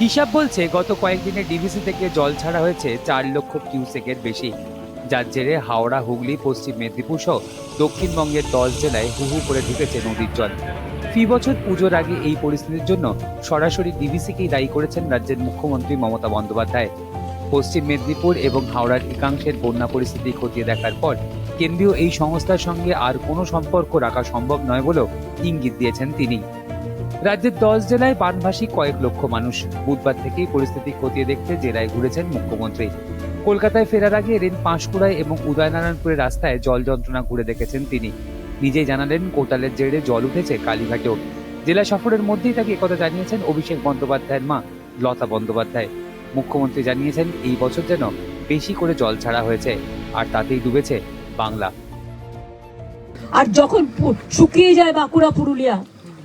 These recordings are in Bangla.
হিসাব বলছে গত কয়েকদিনে ডিভিসি থেকে জল ছাড়া হয়েছে চার লক্ষ কিউসেকের বেশি। যার জেরে হাওড়া, হুগলি, পশ্চিম মেদিনীপুর সহ দক্ষিণবঙ্গের দশ জেলায় হু হু করে ঢুকেছে নদীর জল। ফি বছর পুজোর আগে এই পরিস্থিতির জন্য সরাসরি ডিভিসিকেই দায়ী করেছেন রাজ্যের মুখ্যমন্ত্রী মমতা বন্দ্যোপাধ্যায়। পশ্চিম মেদিনীপুর এবং হাওড়ার একাংশের বন্যা পরিস্থিতি খতিয়ে দেখার পর কেন্দ্রীয় এই সংস্থার সঙ্গে আর কোনো সম্পর্ক রাখা সম্ভব নয় বলেও ইঙ্গিত দিয়েছেন তিনি। রাজ্যের দশ জেলায় বানভাসী কয়েক লক্ষ মানুষ বুধবার থেকেই পরিস্থিতি খতিয়ে দেখতে জেলায় ঘুরেছেন মুখ্যমন্ত্রী। কলকাতায় ফেরার আগে রেন পাঁশকুড়ায় এবং উদয়নারায়ণপুরের রাস্তায় জল যন্ত্রণা ঘুরে দেখেছেন তিনি। নিজেই জানালেন, কোটালের জেরে জল উঠেছে কালীঘাটেও। জেলা সফরের মধ্যেই তাকে একথা জানিয়েছেন অভিষেক বন্দ্যোপাধ্যায়ের মা, লতা বন্দ্যোপাধ্যায়। মুখ্যমন্ত্রী জানিয়েছেন, এই বছর যেন বেশি করে জল ছাড়া হয়েছে, আর তাতেই ডুবেছে বাংলা। আর যখন শুকিয়ে যায় বাঁকুড়া, পুরুলিয়া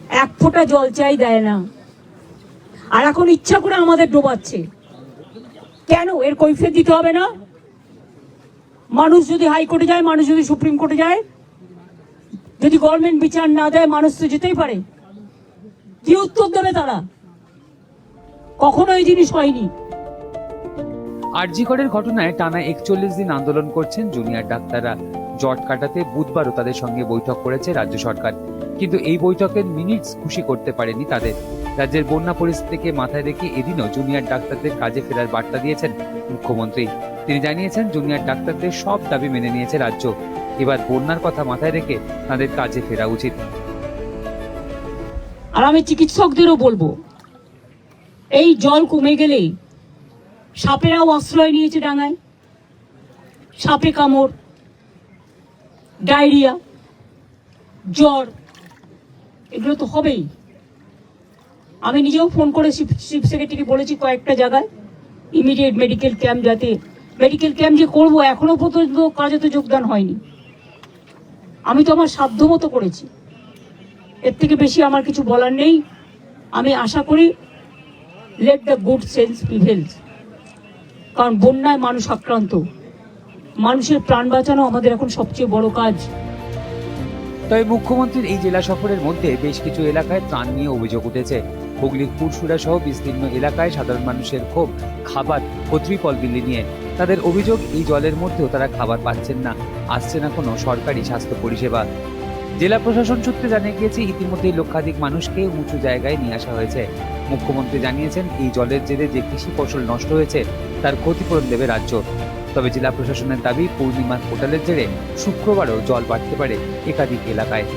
এক ফোঁটা জল চাই দেয় না। আর এখন ইচ্ছা করে আমাদের ডোবাচ্ছে। কেন? এর কৈফিয়ত দিতে হবে না? মানুষ যদি হাইকোর্টে যায়, মানুষ যদি সুপ্রিম কোর্টে যায়, যদি গভর্নমেন্ট বিচার না দেয়, মানুষ তো যেতেই পারে। কি উত্তর দেবে তারা? কখনো এই জিনিস হয়নি। আরজিকরের ঘটনায় টানা একচল্লিশ দিন আন্দোলন করছেন জুনিয়র ডাক্তাররা। জট কাটাতে বুধবারও তাদের সঙ্গে বৈঠক করেছে রাজ্য সরকার। কিন্তু এই বৈঠকের মিনিটস খুশি করতে পারেনি তাদের। রাজ্যের বন্যা পরিস্থিতিকে মাথায় রেখে এদিনও জুনিয়র ডাক্তারদের কাজে ফেরার বার্তা দিয়েছেন মুখ্যমন্ত্রী। তিনি জানিয়েছেন, জুনিয়র ডাক্তারদের সব দাবি মেনে নিয়েছে রাজ্য। এবার বন্যার কথা মাথায় রেখে তাদের কাজে ফেরা উচিত। আর আমি চিকিৎসকদেরও বলব, এই জল কমে গেলে সাপেরাও আশ্রয় নিয়েছে ডাঙায়। সাপে কামড় ডায়রিয়া, জ্বর, এগুলো তো হবেই। আমি নিজেও ফোন করে চিফ সেক্রেটারি বলেছি কয়েকটা জায়গায়, ইমিডিয়েট মেডিকেল ক্যাম্প যাতে, মেডিকেল ক্যাম্প যে করব, এখনও পর্যন্ত কাজে তো যোগদান হয়নি। আমি তো আমার সাধ্য মতো করেছি। এর থেকে বেশি আমার কিছু বলার নেই। আমি আশা করি let the good sense prevails কারণ বন্যায় মানুষ আক্রান্ত। মানুষের প্রাণ বাঁচানো আমাদের এখন সবচেয়ে বড় কাজ। তবে মুখ্যমন্ত্রীর এই জেলা সফরের মধ্যে বেশ কিছু এলাকায় ত্রাণ নিয়ে অভিযোগ উঠেছে। হুগলির পুরসুরা সহ বিস্তীর্ণ এলাকায় সাধারণ মানুষের ক্ষোভ, খাবার ও ত্রিপল বিলি নিয়ে। তাদের অভিযোগ, এই জলের মধ্যেও তারা খাবার পাচ্ছেন না। আসছে না কোনো সরকারি স্বাস্থ্য পরিষেবা। জেলা প্রশাসন সূত্রে জানা গিয়েছে, ইতিমধ্যে লক্ষাধিক মানুষকে উঁচু জায়গায় নিয়ে আসা হয়েছে। মুখ্যমন্ত্রী জানিয়েছেন, এই জলের জেরে যে কৃষি ফসল নষ্ট হয়েছে, তার ক্ষতিপূরণ দেবে রাজ্য। তবে জেলা প্রশাসনের দাবি পূর্ণিমার পোর্টালের জেরে শুক্রবারও জল বাড়তে পারে একাধিক এলাকায়।